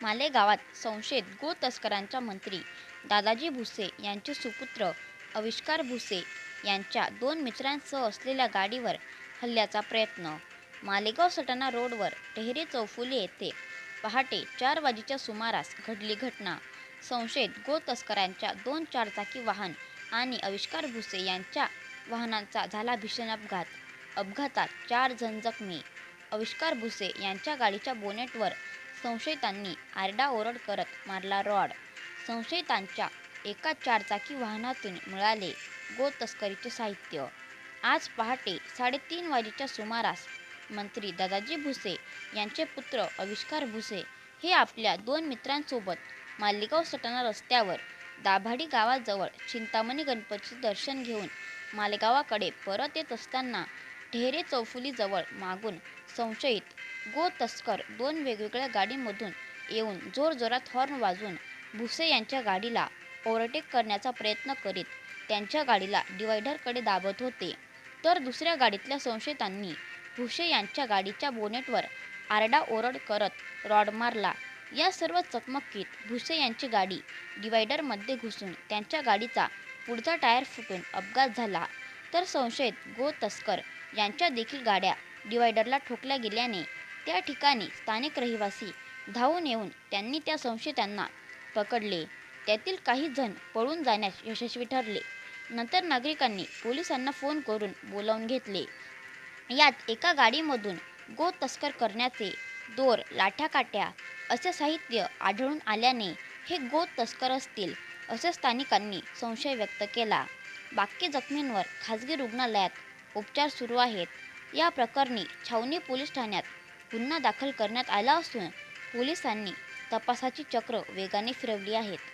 मालेगावात संशयित गो तस्करांचा मंत्री दादाजी भुसे यांचे सुपुत्र आविष्कार भुसे यांच्या दोन मित्रांसह असलेल्या गाडीवर हल्ल्याचा प्रयत्न. मालेगाव सटाणा रोडवर टेहरे चौफुली येथे पहाटे चार वाजेच्या सुमारास घडली घटना. संशयित गो तस्करांच्या दोन चारचाकी वाहन आणि आविष्कार भुसे यांच्या वाहनांचा झाला भीषण अपघात. अपघातात चार जण जखमी. आविष्कार भुसे यांच्या गाडीच्या बोनेटवर संशयितांनी आरडाओरड करत मारला रॉड. संशयितांच्या एका चारचाकी वाहनातून मिळाले गो तस्करीचे साहित्य. आज पहाटे साडेतीन वाजेच्या सुमारास मंत्री दादाजी भुसे यांचे पुत्र आविष्कार भुसे हे आपल्या दोन मित्रांसोबत मालेगाव सटाणा रस्त्यावर दाभाडी गावाजवळ चिंतामणी गणपतीचे दर्शन घेऊन मालेगावाकडे परत येत असताना ढेरे चौफुलीजवळ मागून संशयित गो तस्कर दोन वेगवेगळ्या गाडीमधून येऊन जोरजोरात हॉर्न वाजून भुसे यांच्या गाडीला ओव्हरटेक करण्याचा प्रयत्न करीत त्यांच्या गाडीला डिवायडरकडे दाबत होते. तर दुसऱ्या गाडीतल्या संशयितांनी भुसे यांच्या गाडीच्या बोनेटवर आरडाओरड करत रॉड मारला. या सर्व चकमकीत भुसे यांची गाडी डिवायडरमध्ये घुसून त्यांच्या गाडीचा पुढचा टायर फुटून अपघात झाला. तर संशयित गो तस्कर यांच्या देखील गाड्या डिवायडरला ठोकल्या गेल्याने त्या ठिकाणी स्थानिक रहिवासी धावून येऊन त्यांनी त्या संशयितांना पकडले. त्यातील काही जण पळून जाण्यास यशस्वी ठरले. नंतर नागरिकांनी पोलिसांना फोन करून बोलावून घेतले. यात एका गाडीमधून गो तस्कर करण्याचे दोर लाठ्याकाठ्या असे साहित्य आढळून आल्याने हे गो तस्कर असतील असे स्थानिकांनी संशय व्यक्त केला. बाकी जखमींवर खासगी रुग्णालयात उपचार सुरू आहेत. या प्रकरणी छावणी पोलीस ठाण्यात गुन्हा दाखल करण्यात आला असून पोलिसांनी तपासाची चक्र वेगाने फिरवली आहेत.